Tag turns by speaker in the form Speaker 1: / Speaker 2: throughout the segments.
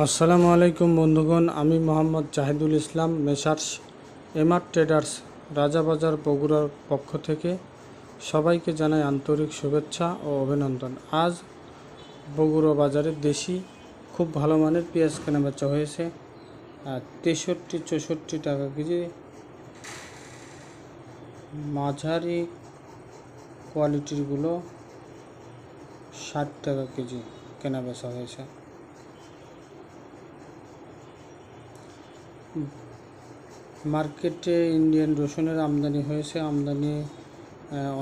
Speaker 1: আসসালামু আলাইকুম বন্ধুগণ, আমি Mohammad Jahidul Islam, messrs, MR traders, Rajabazar বগুড়ার পক্ষ থেকে সবাইকে জানাই আন্তরিক শুভেচ্ছা ও অভিনন্দন। আজ বগুড়া বাজারে দেশি, খুব ভালো মানের পেঁয়াজ কেনাবেচা হয়েছে, আর তেষট্টি, চৌষট্টি টাকা কেজি মাঝারি কোয়ালিটিরগুলো ষাট টাকা কেজি কেনাবেচা হয়েছে। মার্কেটে ইন্ডিয়ান রসুনের আমদানি হয়েছে, আমদানি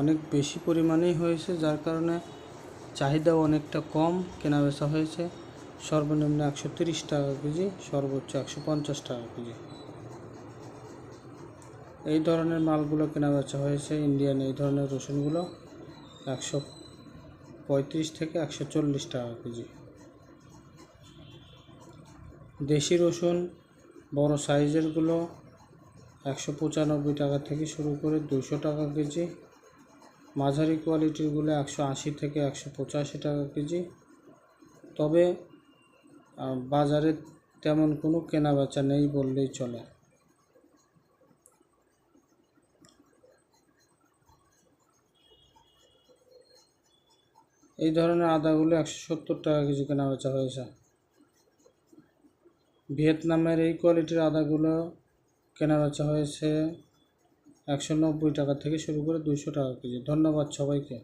Speaker 1: অনেক বেশি পরিমাণেই হয়েছে, যার কারণে চাহিদাও অনেকটা কম, কেনাবেচা হয়েছে। সর্বনিম্ন একশো তিরিশ টাকা কেজি, সর্বোচ্চ একশো পঞ্চাশ টাকা কেজি। এই ধরনের মালগুলো কেনাবেচা হয়েছে ইন্ডিয়ান এই ধরনের রসুনগুলো, একশো পঁয়ত্রিশ থেকে একশো চল্লিশ টাকা কেজি। দেশি রসুন বড় সাইজেরগুলো একশো পঁচানব্বই টাকা থেকে শুরু করে দুশো টাকা কেজি। মাঝারি কোয়ালিটিরগুলো একশো আশি থেকে একশো পঁচাশি টাকা কেজি। তবে বাজারে তেমন কোনো কেনা বেচা নেই বললেই চলে। এই ধরনের আদাগুলো একশো সত্তর টাকা কেজি কেনা বেচা হয়েছে। ভিয়েতনামের এই কোয়ালিটির আদাগুলো কেনাবেচা হয়েছে একশো নব্বই টাকা থেকে শুরু করে দুশো টাকা কেজি। ধন্যবাদ সবাইকে।